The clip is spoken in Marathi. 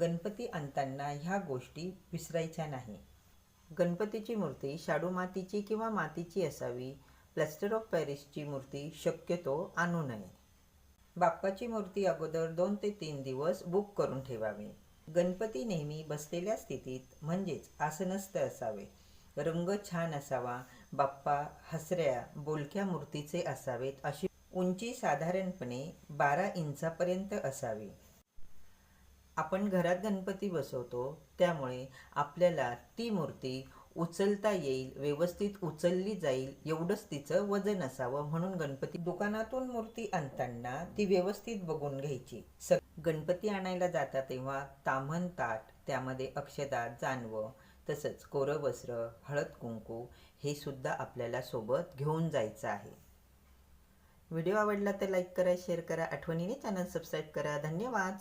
गणपती आणताना ह्या गोष्टी विसरायच्या नाही. गणपतीची मूर्ती शाडू मातीची किंवा मातीची असावी प्लॅस्टर ऑफ पॅरिसची मूर्ती शक्यतो आणू नये. बाप्पाची मूर्ती अगोदर दोन ते तीन दिवस बुक करून ठेवावी. गणपती नेहमी बसलेल्या स्थितीत म्हणजेच आसनस्थ असावे. रंग छान असावा बाप्पा हसऱ्या बोलक्या मूर्तीचे असावेत अशी उंची साधारणपणे बारा इंचापर्यंत असावी. आपण घरात गणपती बसवतो त्यामुळे आपल्याला ती मूर्ती उचलता येईल व्यवस्थित उचलली जाईल एवढंच तिचं वजन असावं म्हणून गणपती दुकानातून मूर्ती आणताना ती व्यवस्थित बघून घ्यायची. स गणपती आणायला जाता तेव्हा ताम्हण ताट त्यामध्ये अक्षदा जानवं तसंच कोरं वस्त्र हळद कुंकू हे सुद्धा आपल्याला सोबत घेऊन जायचं आहे. व्हिडिओ आवडला तर लाईक करा शेअर करा आठवणीने चॅनल सबस्क्राईब करा. धन्यवाद!